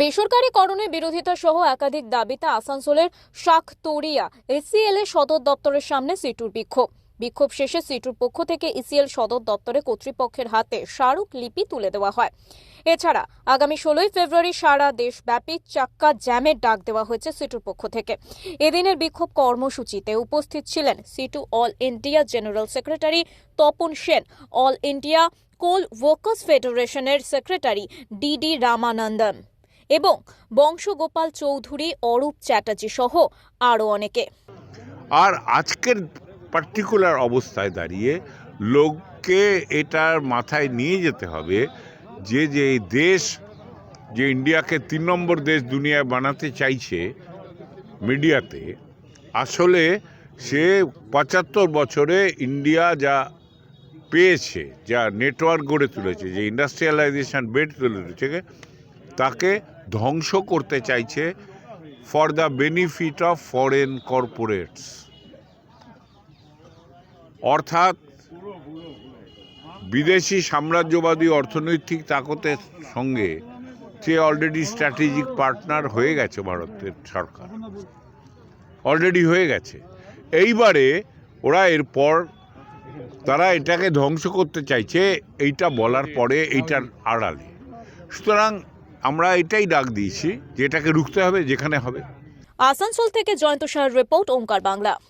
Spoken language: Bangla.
বেসরকারীকরণের বিরোধিতা সহ একাধিক দাবিতে আসানসোলের শাকতরিয়া এসিএল এর সদর দপ্তরের সামনে সিটুর বিক্ষোভ। বিক্ষোভ শেষে সিটুর পক্ষ থেকে ইসিএল সদর দপ্তরে কর্তৃপক্ষের হাতে স্মারক লিপি তুলে দেওয়া হয়। এছাড়া আগামী ষোলোই ফেব্রুয়ারি সারা দেশব্যাপী চাক্কা জ্যামের ডাক দেওয়া হয়েছে সিটুর পক্ষ থেকে। এদিনের বিক্ষোভ কর্মসূচিতে উপস্থিত ছিলেন CITU all India general secretary Tapan Sen, all India coal workers ফেডারেশনের সেক্রেটারি ডিডি রামানন্দন। এবং বংশগোপাল চৌধুরী, অরূপ চ্যাটার্জি সহ আরও অনেকে। আর আজকের পার্টিকুলার অবস্থায় দাঁড়িয়ে লোককে এটার মাথায় নিয়ে যেতে হবে যে যে দেশ, যে ইন্ডিয়াকে তিন নম্বর দেশ দুনিয়ায় বানাতে চাইছে মিডিয়াতে, আসলে সে পঁচাত্তর বছরে ইন্ডিয়া যা পেয়েছে, যা নেটওয়ার্ক গড়ে তুলেছে, যে ইন্ডাস্ট্রিয়ালাইজেশন বেড তুলে তুলেছে তাকে ধ্বংস করতে চাইছে for the benefit of foreign corporates অর্থাৎ বিদেশি সাম্রাজ্যবাদী অর্থনৈতিক তাকতের সঙ্গে সে অলরেডি স্ট্র্যাটেজিক পার্টনার হয়ে গেছে ভারতের সরকার। অলরেডি হয়ে গেছে। এইবারে ওরা এরপর তারা এটাকে ধ্বংস করতে চাইছে, এইটা বলার পরে এইটার আড়ালে। সুতরাং আমরা এটাই ডাক দিয়েছি যে এটাকে রুখতে হবে যেখানে হবে। আসানসোল থেকে জয়ন্ত সাহার রিপোর্ট ওঙ্কার বাংলা।